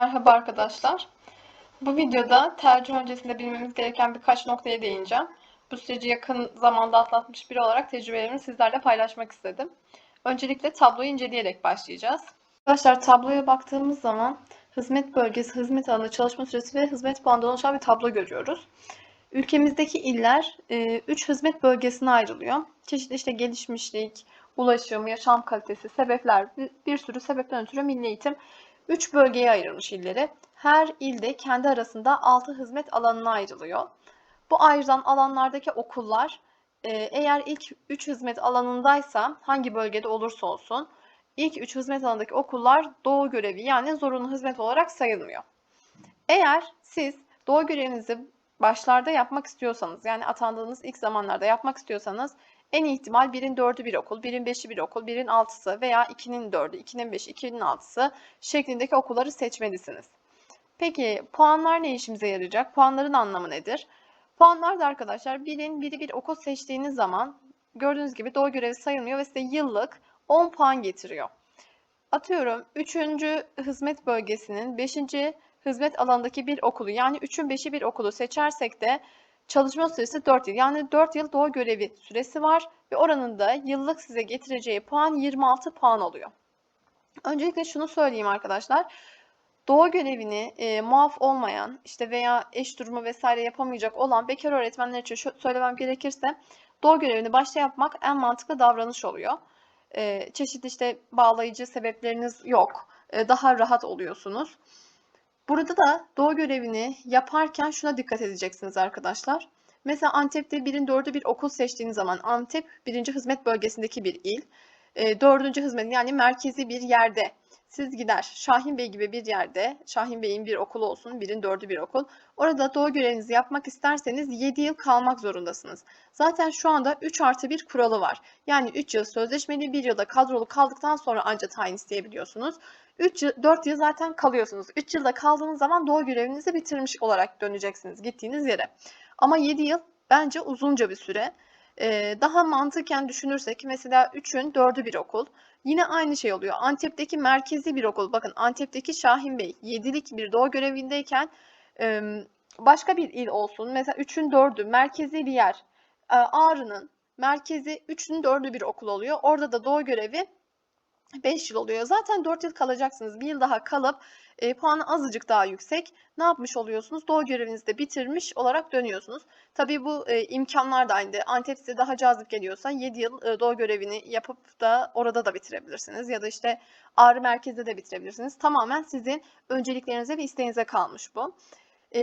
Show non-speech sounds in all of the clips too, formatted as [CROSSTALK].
Merhaba arkadaşlar. Bu videoda tercih öncesinde bilmemiz gereken birkaç noktaya değineceğim. Bu süreci yakın zamanda atlatmış biri olarak tecrübelerimi sizlerle paylaşmak istedim. Öncelikle tabloyu inceleyerek başlayacağız. Arkadaşlar tabloya baktığımız zaman hizmet bölgesi, hizmet alanı, çalışma süresi ve hizmet puanından oluşan bir tablo görüyoruz. Ülkemizdeki iller 3 hizmet bölgesine ayrılıyor. Çeşitli işte gelişmişlik, ulaşım, yaşam kalitesi, sebepler, bir sürü sebepten ötürü milli eğitim 3 bölgeye ayrılmış illeri. Her ilde kendi arasında 6 hizmet alanına ayrılıyor. Bu ayrılan alanlardaki okullar e, eğer ilk 3 hizmet alanındaysa hangi bölgede olursa olsun ilk 3 hizmet alanındaki okullar doğu görevi yani zorunlu hizmet olarak sayılmıyor. Eğer siz doğu görevinizi başlarda yapmak istiyorsanız yani atandığınız ilk zamanlarda yapmak istiyorsanız en ihtimal 1'in 4'ü bir okul, 1'in 5'i bir okul, 1'in 6'sı veya 2'nin 4'ü, 2'nin 5'i, 2'nin 6'sı şeklindeki okulları seçmelisiniz. Peki puanlar ne işimize yarayacak? Puanların anlamı nedir? Puanlar da arkadaşlar 1'in biri bir okul seçtiğiniz zaman gördüğünüz gibi doğu görevi sayılmıyor ve size yıllık 10 puan getiriyor. Atıyorum 3. hizmet bölgesinin 5. hizmet alanındaki bir okulu yani 3'ün 5'i bir okulu seçersek de Çalışma süresi 4 yıl. Yani 4 yıl doğu görevi süresi var ve oranın da yıllık size getireceği puan 26 puan oluyor. Öncelikle şunu söyleyeyim arkadaşlar. Doğu görevini e, muaf olmayan işte veya eş durumu vesaire yapamayacak olan bekar öğretmenler için şu, söylemem gerekirse doğu görevini başta yapmak en mantıklı davranış oluyor. E, çeşitli işte bağlayıcı sebepleriniz yok. E, daha rahat oluyorsunuz. Burada da doğu görevini yaparken şuna dikkat edeceksiniz arkadaşlar. Mesela Antep'te birin dördü bir okul seçtiğiniz zaman Antep birinci hizmet bölgesindeki bir il. E, dördüncü hizmet yani merkezi bir yerde siz gider Şahin Bey gibi bir yerde Şahin Bey'in bir okulu olsun birin dördü bir okul. Orada doğu görevinizi yapmak isterseniz 7 yıl kalmak zorundasınız. Zaten şu anda 3 artı 1 kuralı var. Yani 3 yıl sözleşmeli 1 yılda kadrolu kaldıktan sonra ancak tayin isteyebiliyorsunuz. 3 yıl, 4 yıl zaten kalıyorsunuz. 3 yılda kaldığınız zaman doğu görevinizi bitirmiş olarak döneceksiniz gittiğiniz yere. Ama 7 yıl bence uzunca bir süre. Ee, daha mantıken düşünürsek mesela 3'ün 4'ü bir okul. Yine aynı şey oluyor. Antep'teki merkezi bir okul. Bakın Antep'teki Şahin Bey 7'lik bir doğu görevindeyken başka bir il olsun. Mesela 3'ün 4'ü merkezi bir yer. Ağrı'nın merkezi 3'ün 4'ü bir okul oluyor. Orada da doğu görevi 5 yıl oluyor. Zaten 4 yıl kalacaksınız. Bir yıl daha kalıp e, puanı azıcık daha yüksek. Ne yapmış oluyorsunuz? Doğu görevinizi de bitirmiş olarak dönüyorsunuz. Tabii bu e, imkanlar da aynı. Antep size daha cazip geliyorsa 7 yıl e, doğu görevini yapıp da orada da bitirebilirsiniz. Ya da işte Ağrı merkezde de bitirebilirsiniz. Tamamen sizin önceliklerinize ve isteğinize kalmış bu. E,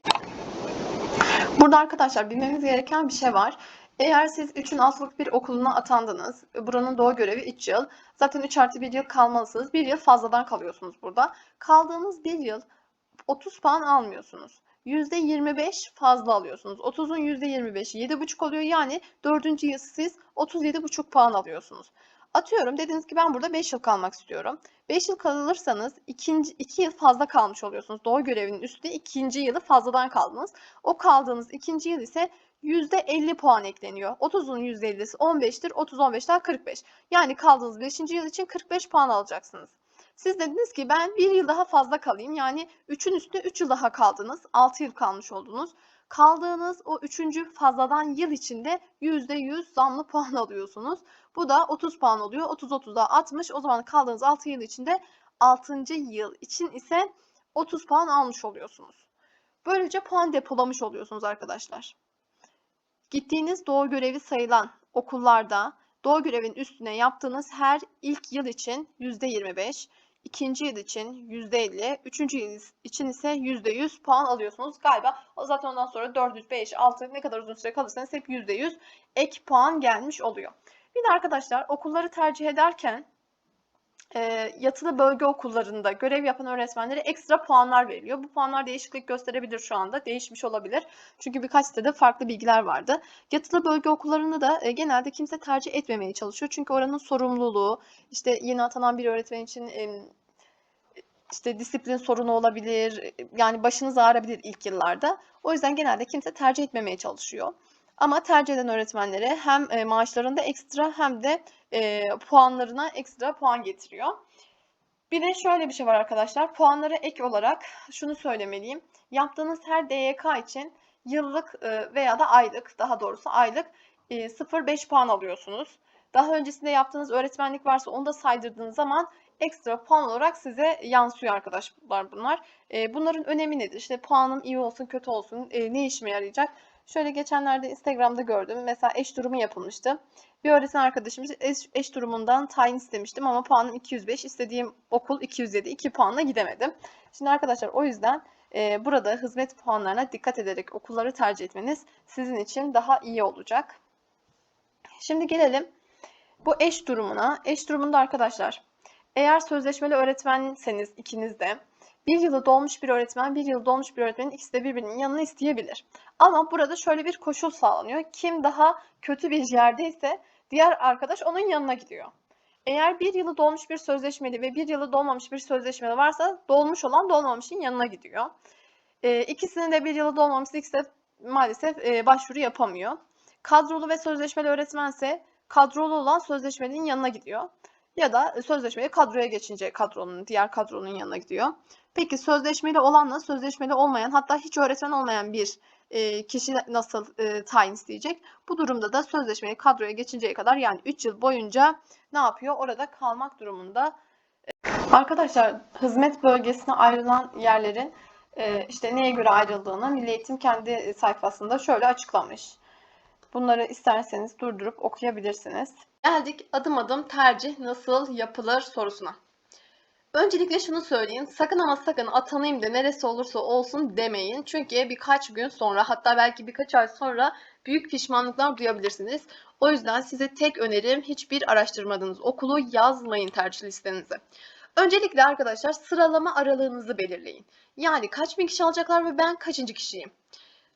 burada arkadaşlar bilmemiz gereken bir şey var. Eğer siz 3'ün altılık bir okuluna atandınız, buranın doğu görevi 3 yıl, zaten 3 artı 1 yıl kalmalısınız. 1 yıl fazladan kalıyorsunuz burada. Kaldığınız 1 yıl 30 puan almıyorsunuz. %25 fazla alıyorsunuz. 30'un %25'i 7,5 oluyor. Yani 4. yıl siz 37,5 puan alıyorsunuz. Atıyorum dediniz ki ben burada 5 yıl kalmak istiyorum. 5 yıl kalırsanız 2. 2 yıl fazla kalmış oluyorsunuz. Doğu görevinin üstüne 2. yılı fazladan kaldınız. O kaldığınız 2. yıl ise %50 puan ekleniyor. 30'un %50'si 15'tir. 30 15'ten 45. Yani kaldığınız 5. yıl için 45 puan alacaksınız. Siz dediniz ki ben bir yıl daha fazla kalayım. Yani 3'ün üstüne 3 yıl daha kaldınız. 6 yıl kalmış oldunuz. Kaldığınız o 3. fazladan yıl içinde %100 zamlı [LAUGHS] puan alıyorsunuz. Bu da 30 puan oluyor. 30 30'da 60. O zaman kaldığınız 6 yıl içinde 6. yıl için ise 30 puan almış oluyorsunuz. Böylece puan depolamış oluyorsunuz arkadaşlar. Gittiğiniz doğu görevi sayılan okullarda doğu görevin üstüne yaptığınız her ilk yıl için %25, ikinci yıl için %50, üçüncü yıl için ise %100 puan alıyorsunuz. Galiba zaten ondan sonra 400, 5, 6 ne kadar uzun süre kalırsanız hep %100 ek puan gelmiş oluyor. Bir de arkadaşlar okulları tercih ederken e, yatılı bölge okullarında görev yapan öğretmenlere ekstra puanlar veriliyor. Bu puanlar değişiklik gösterebilir şu anda. Değişmiş olabilir. Çünkü birkaç sitede farklı bilgiler vardı. Yatılı bölge okullarında da e, genelde kimse tercih etmemeye çalışıyor. Çünkü oranın sorumluluğu, işte yeni atanan bir öğretmen için e, işte disiplin sorunu olabilir. Yani başınız ağrabilir ilk yıllarda. O yüzden genelde kimse tercih etmemeye çalışıyor. Ama tercih eden öğretmenlere hem e, maaşlarında ekstra hem de e, puanlarına ekstra puan getiriyor. Bir de şöyle bir şey var arkadaşlar. Puanlara ek olarak şunu söylemeliyim. Yaptığınız her DYK için yıllık e, veya da aylık, daha doğrusu aylık e, 0,5 puan alıyorsunuz. Daha öncesinde yaptığınız öğretmenlik varsa onu da saydırdığınız zaman ekstra puan olarak size yansıyor arkadaşlar bunlar. Bunların önemi nedir? İşte puanım iyi olsun, kötü olsun, ne işime yarayacak? Şöyle geçenlerde Instagram'da gördüm. Mesela eş durumu yapılmıştı. Bir öğretmen arkadaşımız eş, eş durumundan tayin istemiştim ama puanım 205. istediğim okul 207. 2 puanla gidemedim. Şimdi arkadaşlar o yüzden e, burada hizmet puanlarına dikkat ederek okulları tercih etmeniz sizin için daha iyi olacak. Şimdi gelelim bu eş durumuna. Eş durumunda arkadaşlar eğer sözleşmeli öğretmenseniz ikiniz de bir yılı dolmuş bir öğretmen, bir yılı dolmuş bir öğretmenin ikisi de birbirinin yanına isteyebilir. Ama burada şöyle bir koşul sağlanıyor. Kim daha kötü bir yerdeyse diğer arkadaş onun yanına gidiyor. Eğer bir yılı dolmuş bir sözleşmeli ve bir yılı dolmamış bir sözleşmeli varsa dolmuş olan dolmamışın yanına gidiyor. E, ikisinin de bir yılı dolmamışsa ikisi de maalesef e, başvuru yapamıyor. Kadrolu ve sözleşmeli öğretmense kadrolu olan sözleşmelinin yanına gidiyor. Ya da sözleşmeli kadroya geçince kadronun, diğer kadronun yanına gidiyor. Peki sözleşmeli olanla sözleşmeli olmayan hatta hiç öğretmen olmayan bir e, kişi nasıl e, tayin isteyecek? Bu durumda da sözleşmeli kadroya geçinceye kadar yani 3 yıl boyunca ne yapıyor? Orada kalmak durumunda. Arkadaşlar hizmet bölgesine ayrılan yerlerin e, işte neye göre ayrıldığını Milli Eğitim kendi sayfasında şöyle açıklamış. Bunları isterseniz durdurup okuyabilirsiniz. Geldik adım adım tercih nasıl yapılır sorusuna. Öncelikle şunu söyleyeyim. Sakın ama sakın atanayım da neresi olursa olsun demeyin. Çünkü birkaç gün sonra hatta belki birkaç ay sonra büyük pişmanlıklar duyabilirsiniz. O yüzden size tek önerim hiçbir araştırmadığınız okulu yazmayın tercih listenize. Öncelikle arkadaşlar sıralama aralığınızı belirleyin. Yani kaç bin kişi alacaklar ve ben kaçıncı kişiyim?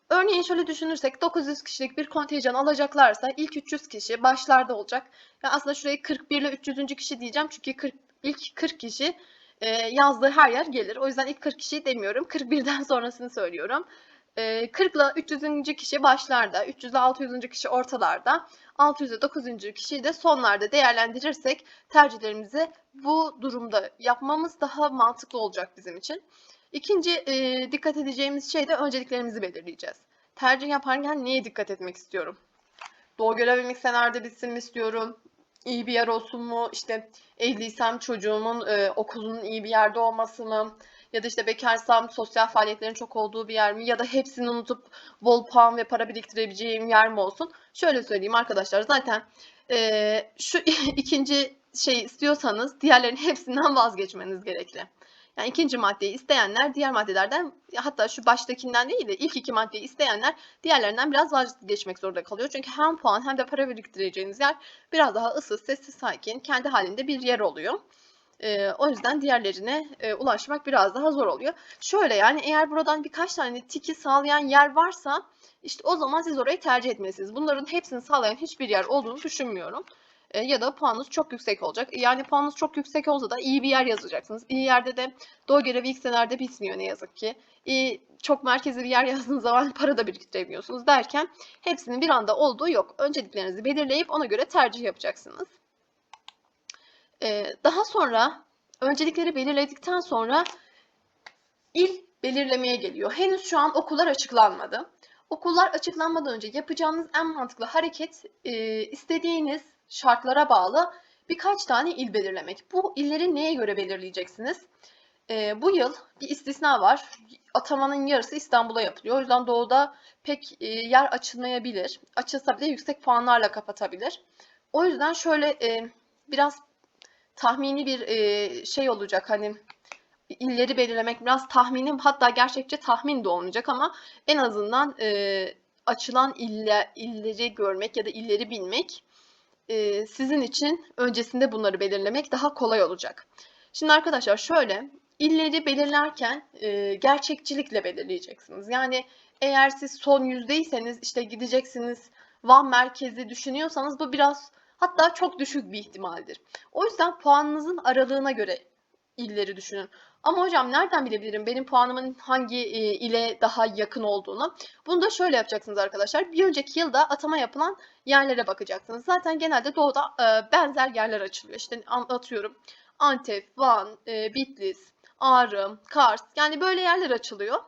Örneğin şöyle düşünürsek 900 kişilik bir kontenjan alacaklarsa ilk 300 kişi başlarda olacak. Yani aslında şuraya 41 ile 300. kişi diyeceğim çünkü 40, ilk 40 kişi e, yazdığı her yer gelir. O yüzden ilk 40 kişi demiyorum. 41'den [LAUGHS] sonrasını söylüyorum. E, 40 ile 300. kişi başlarda, 300 ile 600. kişi ortalarda, 600 ile 900. kişiyi de sonlarda değerlendirirsek tercihlerimizi bu durumda yapmamız daha mantıklı olacak bizim için. İkinci e, dikkat edeceğimiz şey de önceliklerimizi belirleyeceğiz. Tercih yaparken neye dikkat etmek istiyorum? Doğu görev miksenerde bitsin mi istiyorum? İyi bir yer olsun mu? İşte evliysem çocuğumun e, okulunun iyi bir yerde olması mı? Ya da işte bekarsam sosyal faaliyetlerin çok olduğu bir yer mi? Ya da hepsini unutup bol puan ve para biriktirebileceğim yer mi olsun? Şöyle söyleyeyim arkadaşlar zaten e, şu [LAUGHS] ikinci şey istiyorsanız diğerlerin hepsinden vazgeçmeniz gerekli. Yani ikinci maddeyi isteyenler diğer maddelerden hatta şu baştakinden değil de ilk iki maddeyi isteyenler diğerlerinden biraz vazgeçmek zorunda kalıyor. Çünkü hem puan hem de para biriktireceğiniz yer biraz daha ıssız, sessiz, sakin, kendi halinde bir yer oluyor. Ee, o yüzden diğerlerine e, ulaşmak biraz daha zor oluyor. Şöyle yani eğer buradan birkaç tane tiki sağlayan yer varsa işte o zaman siz orayı tercih etmelisiniz. Bunların hepsini sağlayan hiçbir yer olduğunu düşünmüyorum. E, ya da puanınız çok yüksek olacak. Yani puanınız çok yüksek olsa da iyi bir yer yazacaksınız. İyi yerde de doğu görevi ilk senelerde bitmiyor ne yazık ki. İyi, çok merkezli bir yer [LAUGHS] yazdığınız zaman para da biriktiremiyorsunuz derken hepsinin bir anda olduğu yok. Önceliklerinizi belirleyip ona göre tercih yapacaksınız. E, daha sonra öncelikleri belirledikten sonra il belirlemeye geliyor. Henüz şu an okullar açıklanmadı. Okullar açıklanmadan önce yapacağınız en mantıklı hareket e, istediğiniz şartlara bağlı birkaç tane il belirlemek. Bu illeri neye göre belirleyeceksiniz? E, bu yıl bir istisna var. Atamanın yarısı İstanbul'a yapılıyor. O yüzden doğuda pek e, yer açılmayabilir. Açılsa bile yüksek puanlarla kapatabilir. O yüzden şöyle e, biraz tahmini bir e, şey olacak hani illeri belirlemek biraz tahminim hatta gerçekçi tahmin de olmayacak ama en azından e, açılan ille, illeri görmek ya da illeri bilmek e, sizin için öncesinde bunları belirlemek daha kolay olacak. Şimdi arkadaşlar şöyle illeri belirlerken e, gerçekçilikle belirleyeceksiniz. Yani eğer siz son yüzdeyseniz işte gideceksiniz Van merkezi düşünüyorsanız bu biraz hatta çok düşük bir ihtimaldir. O yüzden puanınızın aralığına göre illeri düşünün. Ama hocam nereden bilebilirim benim puanımın hangi e, ile daha yakın olduğunu? Bunu da şöyle yapacaksınız arkadaşlar. Bir önceki yılda atama yapılan yerlere bakacaksınız. Zaten genelde doğuda e, benzer yerler açılıyor. İşte atıyorum Antep, Van, e, Bitlis, Ağrı, Kars yani böyle yerler açılıyor.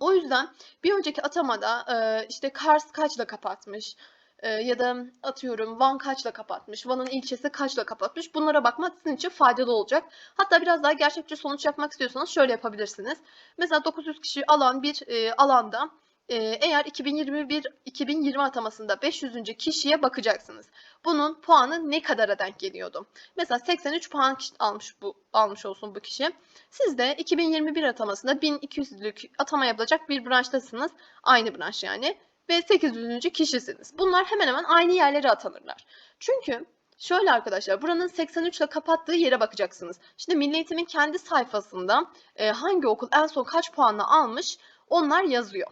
O yüzden bir önceki atamada e, işte Kars kaçla kapatmış e, ya da atıyorum Van kaçla kapatmış, Van'ın ilçesi kaçla kapatmış bunlara bakmak sizin için faydalı olacak. Hatta biraz daha gerçekçi sonuç yapmak istiyorsanız şöyle yapabilirsiniz. Mesela 900 kişi alan bir e, alanda e, eğer 2021 2020 atamasında 500. kişiye bakacaksınız. Bunun puanı ne kadara denk geliyordu? Mesela 83 puan almış bu almış olsun bu kişi. Siz de 2021 atamasında 1200'lük atama yapılacak bir branştasınız. Aynı branş yani. Ve 800. kişisiniz. Bunlar hemen hemen aynı yerlere atanırlar. Çünkü şöyle arkadaşlar buranın 83 ile kapattığı yere bakacaksınız. Şimdi Milli Eğitim'in kendi sayfasında e, hangi okul en son kaç puanla almış onlar yazıyor.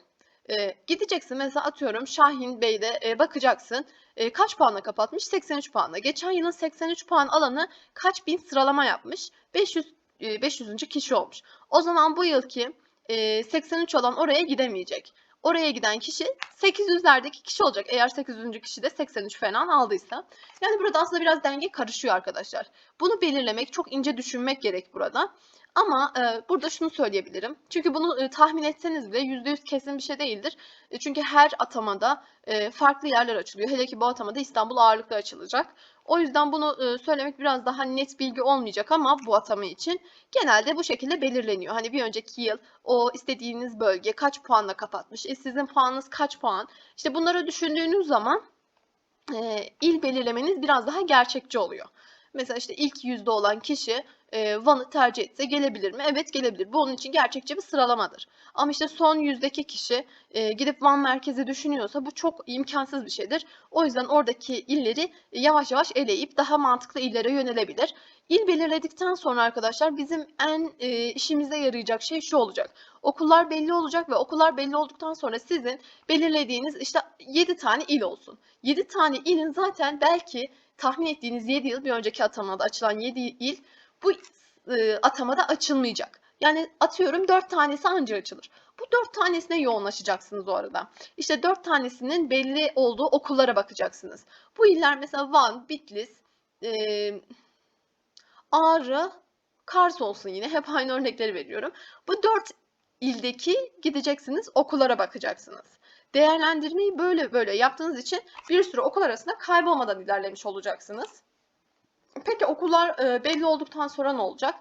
E, gideceksin mesela atıyorum Şahin Bey'de e, bakacaksın. E, kaç puanla kapatmış? 83 puanla. Geçen yılın 83 puan alanı kaç bin sıralama yapmış? 500 e, 500. kişi olmuş. O zaman bu yılki e, 83 olan oraya gidemeyecek. Oraya giden kişi 800'lerdeki kişi olacak. Eğer 800. kişi de 83 falan aldıysa. Yani burada aslında biraz denge karışıyor arkadaşlar. Bunu belirlemek, çok ince düşünmek gerek burada. Ama e, burada şunu söyleyebilirim. Çünkü bunu e, tahmin etseniz bile %100 kesin bir şey değildir. E, çünkü her atamada e, farklı yerler açılıyor. Hele ki bu atamada İstanbul ağırlıklı açılacak. O yüzden bunu e, söylemek biraz daha net bilgi olmayacak ama bu atama için genelde bu şekilde belirleniyor. Hani bir önceki yıl o istediğiniz bölge kaç puanla kapatmış, e, sizin puanınız kaç puan. İşte bunları düşündüğünüz zaman e, il belirlemeniz biraz daha gerçekçi oluyor. Mesela işte ilk yüzde olan kişi e, Van'ı tercih etse gelebilir mi? Evet gelebilir. Bu onun için gerçekçi bir sıralamadır. Ama işte son yüzdeki kişi e, gidip Van merkezi düşünüyorsa bu çok imkansız bir şeydir. O yüzden oradaki illeri yavaş yavaş eleyip daha mantıklı illere yönelebilir. İl belirledikten sonra arkadaşlar bizim en e, işimize yarayacak şey şu olacak. Okullar belli olacak ve okullar belli olduktan sonra sizin belirlediğiniz işte 7 tane il olsun. 7 tane ilin zaten belki tahmin ettiğiniz 7 yıl bir önceki atamada açılan 7 il bu e, atamada açılmayacak. Yani atıyorum 4 tanesi anca açılır. Bu 4 tanesine yoğunlaşacaksınız o arada. İşte 4 tanesinin belli olduğu okullara bakacaksınız. Bu iller mesela Van, Bitlis, e, Ağrı, Kars olsun yine. Hep aynı örnekleri veriyorum. Bu 4 ildeki gideceksiniz okullara bakacaksınız. Değerlendirmeyi böyle böyle yaptığınız için bir sürü okul arasında kaybolmadan ilerlemiş olacaksınız. Peki okullar e, belli olduktan sonra ne olacak?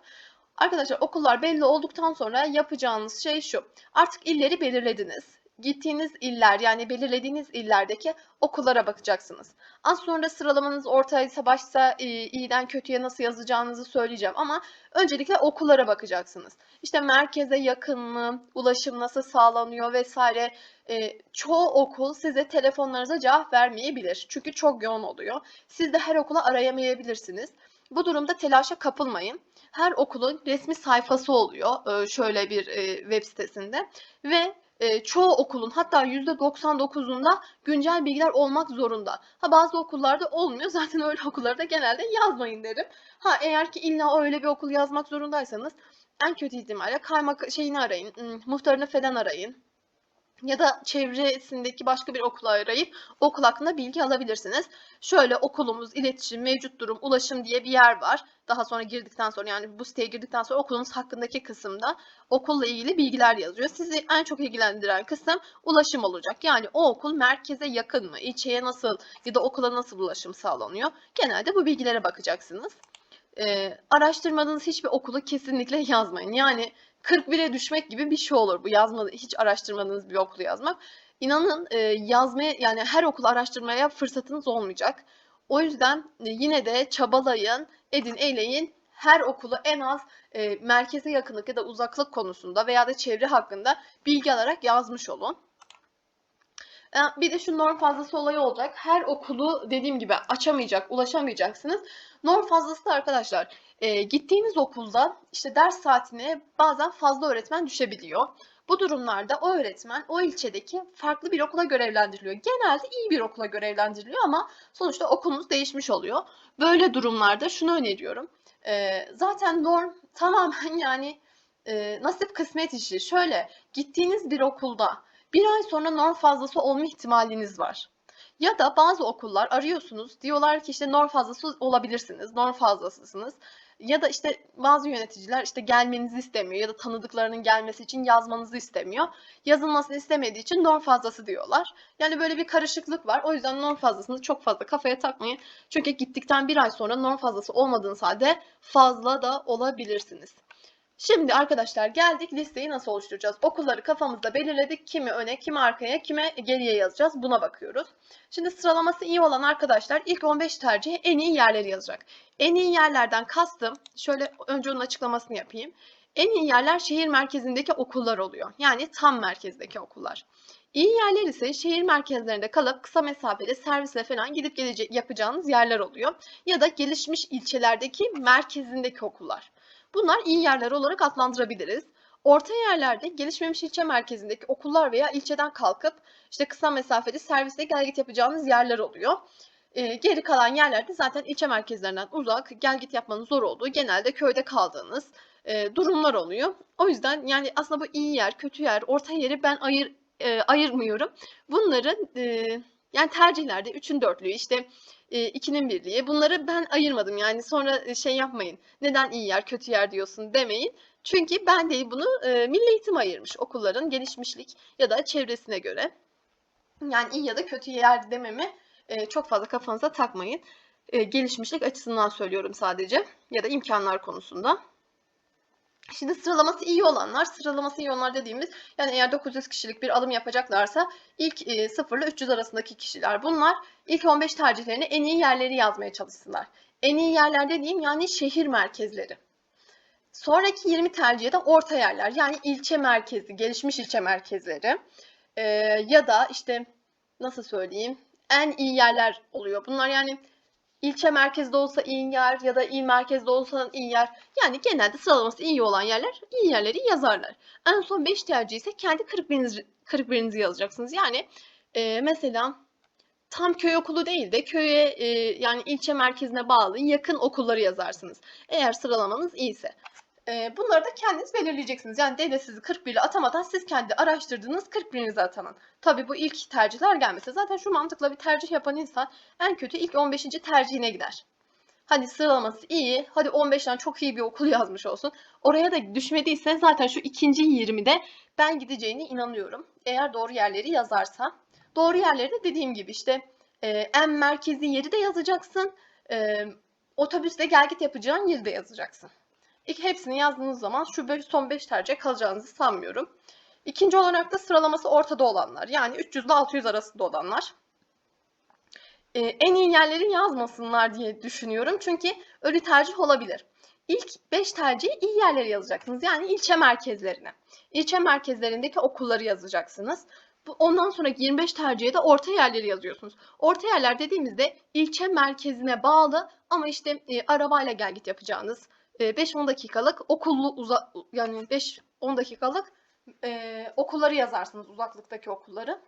Arkadaşlar okullar belli olduktan sonra yapacağınız şey şu. Artık illeri belirlediniz. Gittiğiniz iller yani belirlediğiniz illerdeki okullara bakacaksınız. Az sonra sıralamanız ortaysa başsa e, iyiden kötüye nasıl yazacağınızı söyleyeceğim ama öncelikle okullara bakacaksınız. İşte merkeze yakın mı, ulaşım nasıl sağlanıyor vesaire. E, çoğu okul size telefonlarınıza cevap vermeyebilir. Çünkü çok yoğun oluyor. Siz de her okula arayamayabilirsiniz. Bu durumda telaşa kapılmayın. Her okulun resmi sayfası oluyor e, şöyle bir e, web sitesinde ve e, çoğu okulun hatta %99'unda güncel bilgiler olmak zorunda. Ha bazı okullarda olmuyor. [LAUGHS] Zaten öyle okullarda genelde yazmayın derim. Ha eğer ki illa öyle bir okul yazmak zorundaysanız en kötü ihtimalle kaymak şeyini arayın, muhtarını falan arayın. Ya da çevresindeki başka bir okula arayıp okul hakkında bilgi alabilirsiniz. Şöyle okulumuz, iletişim, mevcut durum, ulaşım diye bir yer var. Daha sonra girdikten sonra yani bu siteye girdikten sonra okulunuz hakkındaki kısımda okulla ilgili bilgiler yazıyor. Sizi en çok ilgilendiren kısım ulaşım olacak. Yani o okul merkeze yakın mı, ilçeye nasıl ya da okula nasıl ulaşım sağlanıyor? Genelde bu bilgilere bakacaksınız. Ee, araştırmadığınız hiçbir okulu kesinlikle [LAUGHS] yazmayın. Yani 41'e düşmek gibi bir şey olur bu yazma, hiç araştırmadığınız bir okulu yazmak. İnanın e, yazmaya yani her okul araştırmaya fırsatınız olmayacak. O yüzden e, yine de çabalayın, edin, eyleyin. Her okulu en az e, merkeze yakınlık ya da uzaklık konusunda veya da çevre hakkında bilgi alarak yazmış olun. E, Bir de şu norm fazlası olayı olacak. Her okulu dediğim gibi açamayacak, ulaşamayacaksınız. Norm fazlası da arkadaşlar e, gittiğiniz okulda işte ders saatine bazen fazla öğretmen düşebiliyor. Bu durumlarda o öğretmen o ilçedeki farklı bir okula görevlendiriliyor. Genelde iyi bir okula görevlendiriliyor ama sonuçta okulunuz değişmiş oluyor. Böyle durumlarda şunu öneriyorum. E, zaten norm tamamen [LAUGHS] yani e, nasip kısmet işi. Şöyle gittiğiniz bir okulda bir ay sonra norm fazlası olma ihtimaliniz var. Ya da bazı okullar arıyorsunuz diyorlar ki işte norm fazlası olabilirsiniz, norm fazlasısınız. Ya da işte bazı yöneticiler işte gelmenizi istemiyor ya da tanıdıklarının gelmesi için yazmanızı istemiyor. Yazılmasını istemediği için norm fazlası diyorlar. Yani böyle bir karışıklık var. O yüzden norm fazlasını çok fazla kafaya takmayın. Çünkü gittikten bir ay sonra norm fazlası olmadığınız halde fazla da olabilirsiniz. Şimdi arkadaşlar geldik listeyi nasıl oluşturacağız? Okulları kafamızda belirledik. Kimi öne, kimi arkaya, kime geriye yazacağız. Buna bakıyoruz. Şimdi sıralaması iyi olan arkadaşlar ilk 15 tercihe en iyi yerleri yazacak. En iyi yerlerden kastım, şöyle önce onun açıklamasını yapayım. En iyi yerler şehir merkezindeki okullar oluyor. Yani tam merkezdeki okullar. İyi yerler ise şehir merkezlerinde kalıp kısa mesafeli servisle falan gidip gelecek yapacağınız yerler oluyor. Ya da gelişmiş ilçelerdeki merkezindeki okullar. Bunlar iyi yerler olarak adlandırabiliriz. Orta yerlerde gelişmemiş ilçe merkezindeki okullar veya ilçeden kalkıp işte kısa mesafeli servisle gel git yapacağınız yerler oluyor. Ee, geri kalan yerlerde zaten ilçe merkezlerinden uzak, gel git yapmanın zor olduğu, genelde köyde kaldığınız e, durumlar oluyor. O yüzden yani aslında bu iyi yer, kötü yer, orta yeri ben ayır e, ayırmıyorum. Bunların e, yani tercihlerde üçün dörtlüğü işte e, ikinin birliği bunları ben ayırmadım. Yani sonra şey yapmayın. Neden iyi yer, kötü yer diyorsun demeyin. Çünkü ben değil bunu e, Milli Eğitim ayırmış okulların gelişmişlik ya da çevresine göre. Yani iyi ya da kötü yer dememi e, çok fazla kafanıza takmayın. E, gelişmişlik açısından söylüyorum sadece ya da imkanlar konusunda. Şimdi sıralaması iyi olanlar, sıralaması iyi olanlar dediğimiz yani eğer 900 kişilik bir alım yapacaklarsa ilk e, 0 ile 300 arasındaki kişiler. Bunlar ilk 15 tercihlerini en iyi yerleri yazmaya çalışsınlar. En iyi yerler dediğim yani şehir merkezleri. Sonraki 20 tercihe de orta yerler yani ilçe merkezi, gelişmiş ilçe merkezleri e, ya da işte nasıl söyleyeyim en iyi yerler oluyor. Bunlar yani ilçe merkezde olsa iyi yer ya da il merkezde olsa iyi yer. Yani genelde sıralaması iyi olan yerler iyi yerleri yazarlar. En son 5 tercih ise kendi 41'inizi, 41'inizi yazacaksınız. Yani e, mesela tam köy okulu değil de köye e, yani ilçe merkezine bağlı yakın okulları yazarsınız. Eğer sıralamanız iyiyse. E, bunları da kendiniz belirleyeceksiniz. Yani devlet sizi 41 ile atamadan siz kendi araştırdığınız 41'inize atanın. Tabii bu ilk tercihler gelmese zaten şu mantıkla bir tercih yapan insan en kötü ilk 15. tercihine gider. Hadi sıralaması iyi, hadi 15'ten çok iyi bir okul [LAUGHS] yazmış olsun. Oraya da düşmediyse zaten şu ikinci 20'de ben gideceğine inanıyorum. Eğer doğru yerleri yazarsa. Doğru yerleri de dediğim gibi işte e, en merkezi yeri de yazacaksın. E, otobüsle gel git yapacağın yeri de yazacaksın. Hepsini yazdığınız zaman şu son 5 tercih kalacağınızı sanmıyorum. İkinci olarak da sıralaması ortada olanlar. Yani 300 ile 600 arasında olanlar. Ee, en iyi yerleri yazmasınlar diye düşünüyorum. Çünkü öyle tercih olabilir. İlk 5 tercihi iyi yerleri yazacaksınız. Yani ilçe merkezlerine. İlçe merkezlerindeki okulları yazacaksınız. Ondan sonraki 25 tercihe de orta yerleri yazıyorsunuz. Orta yerler dediğimizde ilçe merkezine bağlı ama işte e, arabayla gel git yapacağınız 5-10 dakikalık okullu uza yani 5-10 dakikalık e, okulları yazarsınız uzaklıktaki okulları.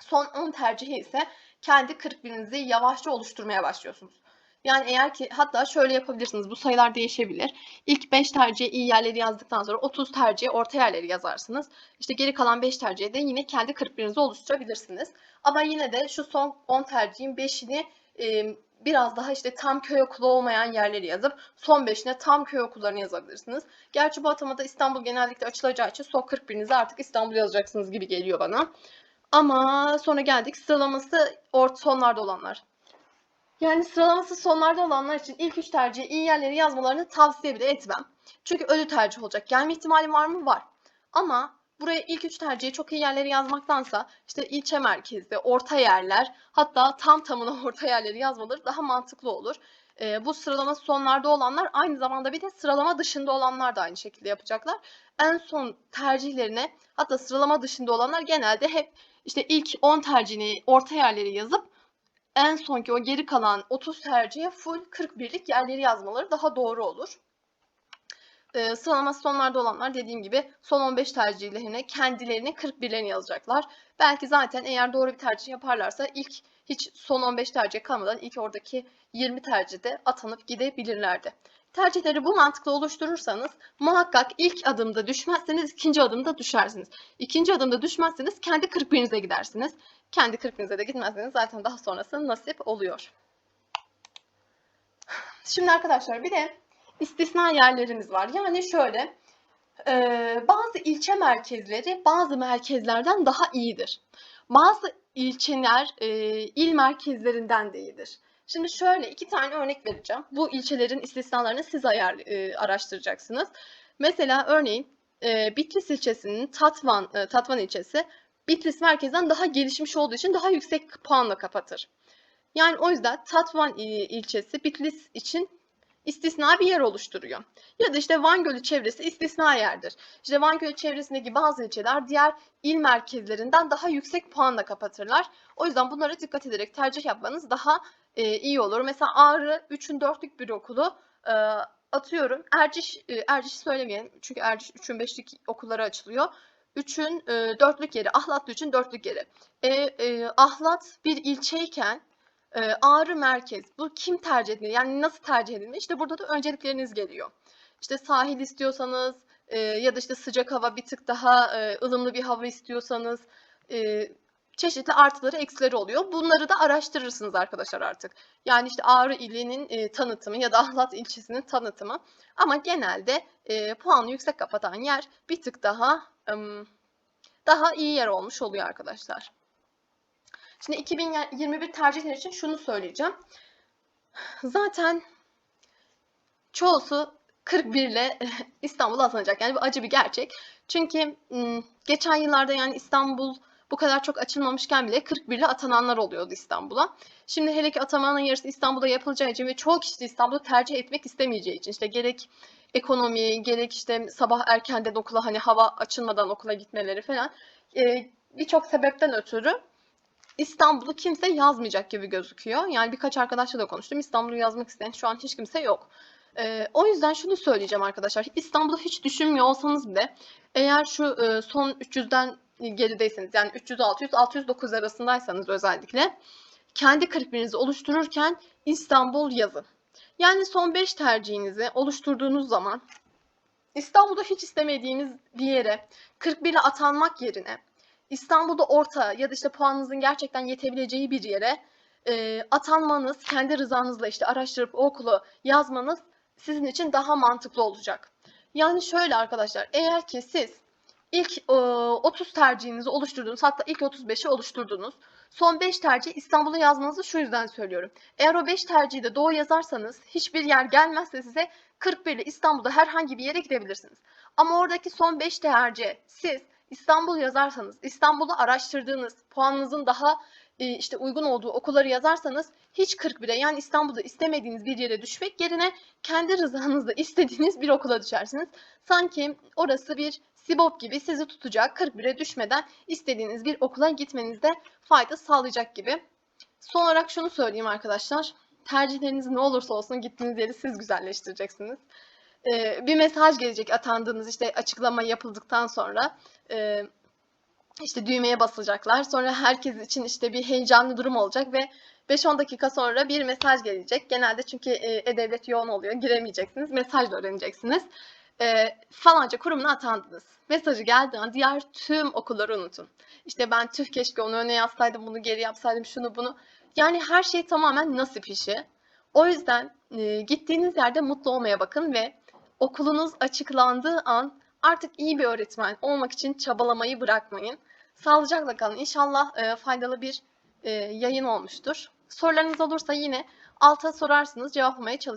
Son 10 tercihi ise kendi 41'inizi yavaşça oluşturmaya başlıyorsunuz. Yani eğer ki hatta şöyle yapabilirsiniz. Bu sayılar değişebilir. İlk 5 tercihe iyi yerleri yazdıktan sonra 30 tercihe orta yerleri yazarsınız. İşte geri kalan 5 tercihe de yine kendi 41'inizi oluşturabilirsiniz. Ama yine de şu son 10 tercihin 5'ini e, biraz daha işte tam köy okulu olmayan yerleri yazıp son 5'ine tam köy okullarını yazabilirsiniz. Gerçi bu atamada İstanbul genellikle açılacağı için son 41'inize artık İstanbul yazacaksınız gibi geliyor bana. Ama sonra geldik sıralaması ort sonlarda olanlar. Yani sıralaması sonlarda olanlar için ilk üç tercihe iyi yerleri yazmalarını tavsiye bile etmem. Çünkü ölü tercih olacak. Gelme ihtimali var mı? Var. Ama buraya ilk üç tercihe çok iyi yerleri yazmaktansa işte ilçe merkezde, orta yerler hatta tam tamına [LAUGHS] orta yerleri yazmaları daha mantıklı olur. E, bu sıralama sonlarda olanlar aynı zamanda bir de sıralama dışında olanlar da aynı şekilde yapacaklar. En son tercihlerine hatta sıralama dışında olanlar genelde hep işte ilk 10 tercihini orta yerleri yazıp en sonki o geri kalan 30 tercihe full 41'lik yerleri yazmaları daha doğru olur. Ee, sıralaması sonlarda olanlar dediğim gibi son 15 tercihlerine kendilerini 41'lerini yazacaklar. Belki zaten eğer doğru bir tercih yaparlarsa ilk hiç son 15 tercih kalmadan ilk oradaki 20 tercihde atanıp gidebilirlerdi. Tercihleri bu mantıkla oluşturursanız muhakkak ilk adımda düşmezseniz ikinci adımda düşersiniz. İkinci adımda düşmezseniz kendi 41'inize gidersiniz. Kendi 40'inize de gitmezseniz zaten daha sonrası nasip oluyor. Şimdi arkadaşlar bir de istisna yerlerimiz var. Yani şöyle e, bazı ilçe merkezleri bazı merkezlerden daha iyidir. Bazı ilçeler e, il merkezlerinden de iyidir. Şimdi şöyle iki tane örnek vereceğim. Bu ilçelerin istisnalarını siz ayar, e, araştıracaksınız. Mesela örneğin Bitlis ilçesinin Tatvan, Tatvan ilçesi Bitlis merkezden daha gelişmiş olduğu için daha yüksek puanla kapatır. Yani o yüzden Tatvan il- ilçesi Bitlis için istisna bir yer oluşturuyor. Ya da işte Van Gölü çevresi istisna yerdir. İşte Van Gölü çevresindeki bazı ilçeler diğer il merkezlerinden daha yüksek puanla kapatırlar. O yüzden bunlara dikkat ederek tercih yapmanız daha e, iyi olur. Mesela Ağrı 3'ün 4'lük bir okulu e, atıyorum. Erciş, e, Erciş söylemeyelim çünkü Erciş 3'ün 5'lik okulları açılıyor. 3'ün e, 4'lük yeri, Ahlatlı 3'ün 4'lük yeri. E, e, Ahlat bir ilçeyken e, Ağrı merkez. Bu kim tercih edilir? Yani nasıl tercih edilir? İşte burada da öncelikleriniz geliyor. İşte sahil istiyorsanız e, ya da işte sıcak hava bir tık daha e, ılımlı bir hava istiyorsanız e, çeşitli artıları eksileri oluyor. Bunları da araştırırsınız arkadaşlar artık. Yani işte Ağrı ilinin e, tanıtımı ya da Ahlat ilçesinin tanıtımı. Ama genelde e, puanı yüksek kapatan yer bir tık daha ım, daha iyi yer olmuş oluyor arkadaşlar. Şimdi 2021 tercihler için şunu söyleyeceğim. Zaten çoğusu 41 ile [LAUGHS] İstanbul'a atanacak. Yani bu acı bir gerçek. Çünkü geçen yıllarda yani İstanbul bu kadar çok açılmamışken bile 41 ile atananlar oluyordu İstanbul'a. Şimdi hele ki atamanın yarısı İstanbul'da yapılacağı için ve çoğu kişi İstanbul'u tercih etmek istemeyeceği için işte gerek ekonomi, gerek işte sabah erkenden okula hani hava açılmadan okula gitmeleri falan birçok sebepten ötürü İstanbul'u kimse yazmayacak gibi gözüküyor. Yani birkaç arkadaşla da konuştum. İstanbul'u yazmak isteyen şu an hiç kimse yok. Ee, o yüzden şunu söyleyeceğim arkadaşlar. İstanbul'u hiç düşünmüyor olsanız bile eğer şu e, son 300'den gerideyseniz yani 300, 600, 609 arasındaysanız özellikle kendi 41'inizi oluştururken İstanbul yazın. Yani son 5 tercihinizi oluşturduğunuz zaman İstanbul'da hiç istemediğiniz bir yere 41 ile atanmak yerine İstanbul'da orta ya da işte puanınızın gerçekten yetebileceği bir yere e, atanmanız, kendi rızanızla işte araştırıp o okulu yazmanız sizin için daha mantıklı olacak. Yani şöyle arkadaşlar, eğer ki siz ilk e, 30 tercihinizi oluşturdunuz, hatta ilk 35'i oluşturdunuz. Son 5 tercih İstanbul'u yazmanızı şu yüzden söylüyorum. Eğer o 5 tercihi de doğu yazarsanız hiçbir yer gelmezse size 41 ile İstanbul'da herhangi bir yere gidebilirsiniz. Ama oradaki son 5 tercih siz İstanbul yazarsanız, İstanbul'u araştırdığınız, puanınızın daha e, işte uygun olduğu okulları yazarsanız hiç 41'e yani İstanbul'da istemediğiniz bir yere düşmek yerine kendi rızanızla istediğiniz bir okula düşersiniz. Sanki orası bir Sibop gibi sizi tutacak 41'e düşmeden istediğiniz bir okula gitmenizde fayda sağlayacak gibi. Son olarak şunu söyleyeyim arkadaşlar. Tercihleriniz ne olursa olsun gittiğiniz yeri siz güzelleştireceksiniz. Ee, bir mesaj gelecek atandığınız işte açıklama yapıldıktan sonra. Ee, işte düğmeye basacaklar. Sonra herkes için işte bir heyecanlı durum olacak ve 5-10 dakika sonra bir mesaj gelecek. Genelde çünkü e, e-devlet yoğun oluyor. Giremeyeceksiniz. Mesajla öğreneceksiniz. E, falanca kurumuna atandınız. Mesajı geldiği an diğer tüm okulları unutun. İşte ben tüh keşke onu öne yazsaydım, bunu geri yapsaydım, şunu bunu. Yani her şey tamamen nasip işi. O yüzden e, gittiğiniz yerde mutlu olmaya bakın ve okulunuz açıklandığı an artık iyi bir öğretmen olmak için çabalamayı bırakmayın. Sağlıcakla kalın. İnşallah e, faydalı bir e, yayın olmuştur. Sorularınız olursa yine alta sorarsınız, cevaplamaya çalışırım.